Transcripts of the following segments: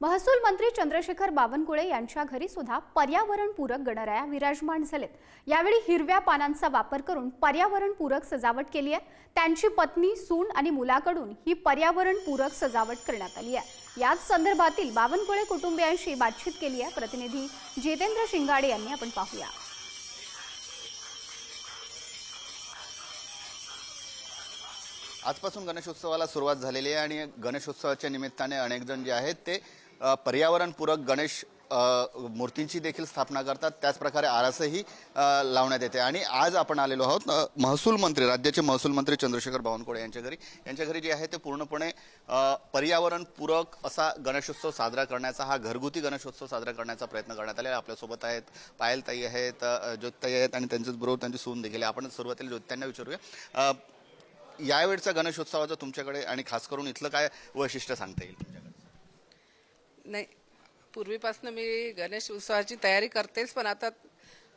महसूल मंत्री चंद्रशेखर बावनकुळे यांच्या घरी सुद्धा पर्यावरणपूरक गणराया विराजमान झालेत. यावेळी हिरव्या पानांचा वापर करून पर्यावरणपूरक सजावट केली आहे. त्यांची पत्नी सून आणि मुलाकडून ही पर्यावरणपूरक सजावट करण्यात आली आहे. याच संदर्भातील बावनकुळे कुटुंबियांशी बातचीत केली आहे. प्रतिनिधी जितेंद्र शिंगाडे यांनी आपण पाहूया. आजपासून गणेशोत्सवाला सुरुवात झालेली आहे आणि गणेशोत्सवाच्या निमित्ताने अनेक जण जे आहेत ते पर्यावरणपूरक गणेश मूर्तींची देखील स्थापना करतात. त्याचप्रकारे आरसही लावण्यात येते. आणि आज आपण आलेलो आहोत महसूल मंत्री राज्याचे महसूल मंत्री चंद्रशेखर बावनकुळे यांच्या घरी. यांच्या घरी जे आहे ते पूर्णपणे पर्यावरणपूरक असा गणेशोत्सव साजरा करण्याचा हा घरगुती गणेशोत्सव साजरा करण्याचा प्रयत्न करण्यात आलेला आहे. आपल्यासोबत आहेत पायल ताई आहेत ज्योतताई आहेत आणि त्यांच्याच बरोबर त्यांची सून देखील आपण सुरुवातीला ज्योत्यांना विचारूया. यावेळचा यावेळच्या गणेशोत्सवाचं तुमच्याकडे आणि खास करून इथलं काय वैशिष्ट्य सांगता येईल? नाही पूर्वीपासून मी गणेश उत्सवाची तयारी करतेच पण आता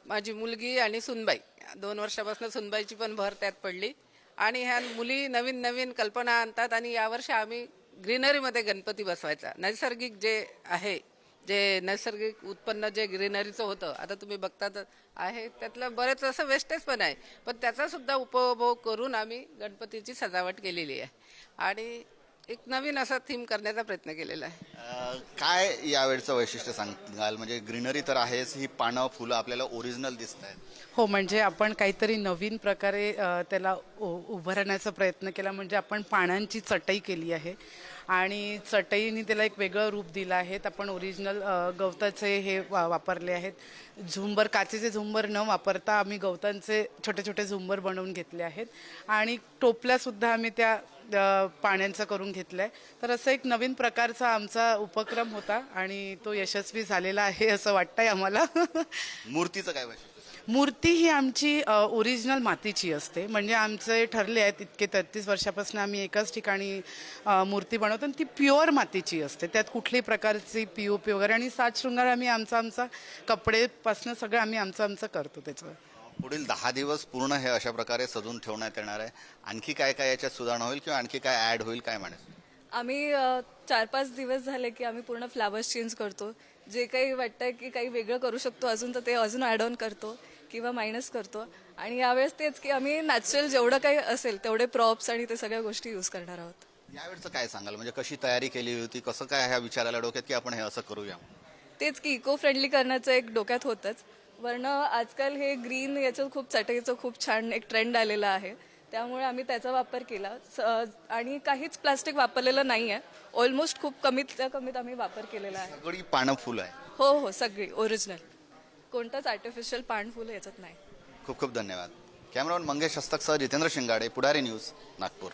माझी मुलगी आणि सुनबाई दोन वर्षापासून सुनबाईची पण भर त्यात पडली. आणि ह्या मुली नवीन नवीन कल्पना आणतात आणि यावर्षी आम्ही ग्रीनरीमध्ये गणपती बसवायचा. नैसर्गिक जे आहे जे नैसर्गिक उत्पन्न जे ग्रीनरीचं होतं आता तुम्ही बघता तर आहे त्यातलं बरेच असं वेस्टेज पण आहे. पण त्याचा सुद्धा उपभोग करून आम्ही गणपतीची सजावट केलेली आहे. आणि एक नवीन असा थीम करण्याचा प्रयत्न केलेला आहे. अ, काय यावेळचं वैशिष्ट्य सांगाल? म्हणजे ग्रीनरी तर आहेच ही पानं फुलं आपल्याला ओरिजिनल दिसत आहेत. हो म्हणजे आपण काहीतरी नवीन प्रकारे अ, त्याला उ- उभारण्याचा प्रयत्न केला. म्हणजे आपण पानांची चटई केली आहे. आणि चटईने त्याला एक वेगळं रूप दिलं आहे. आपण ओरिजिनल गवताचे हे वा- वापरले आहेत. झुंबर काचेचे झुंबर न वापरता आम्ही गवतांचे छोटे छोटे झुंबर बनवून घेतले आहेत. आणि टोपल्यासुद्धा आम्ही त्या पाण्यांचं करून घेतलं आहे तर असं एक नवीन प्रकारचा आमचा उपक्रम होता आणि तो यशस्वी झालेला आहे असं वाटतंय आम्हाला. मूर्तीचं काय वैशिष्ट्य? मूर्ती ही आमची ओरिजिनल मातीची असते. म्हणजे आमचे ठरले आहेत इतके तेहतीस वर्षापासून आम्ही एकाच ठिकाणी मूर्ती बनवतो आणि ती प्युअर मातीची असते. त्यात कुठल्याही प्रकारची पी ओ पी वगैरे आणि सात शृंगार आम्ही आमचा आमचा कपडेपासनं सगळं आम्ही आमचं आमचं करतो त्याचं पुढील दहा दिवस पूर्ण हे अशा प्रकारे सजून ठेवण्यात येणार आहे. आणखी काय काय याच्यात सुधारणा होईल किंवा आणखी काय ऍड होईल काय म्हणायचं? आम्ही चार पाच दिवस झाले की आम्ही पूर्ण फ्लावर्स चेंज करतो. जे काही वाटतं की काही वेगळं करू शकतो अजून तर ते अजून ॲड ऑन करतो. किंवा मायनस करतो. आणि यावेळेस तेच की आम्ही नॅचरल जेवढं काही असेल तेवढे प्रॉप्स आणि ते सगळ्या गोष्टी यूज करणार आहोत. यावेळचं काय सांगाल? म्हणजे कशी तयारी केली होती? कसं काय ह्या विचारायला डोक्यात की आपण हे असं करूया? तेच की इको फ्रेंडली करण्याचं एक डोक्यात होतंच. वरनं आजकाल हे ग्रीन याचं खूप चटईचं खूप छान एक ट्रेंड आलेला आहे. त्यामुळे आम्ही त्याचा वापर केला. स- आणि काहीच प्लास्टिक वापरलेलं नाही आहे ऑलमोस्ट खूप कमीत कमीत आम्ही वापर केलेला आहे. सगळी पानं फुलं आहे. हो हो सगळी ओरिजिनल कोणतंच आर्टिफिशियल पाणफुलं याच्यात नाही. खूप खूप धन्यवाद. कॅमेरामन मंगेश हस्तक सह जितेंद्र शिंगाडे पुढारी न्यूज नागपूर.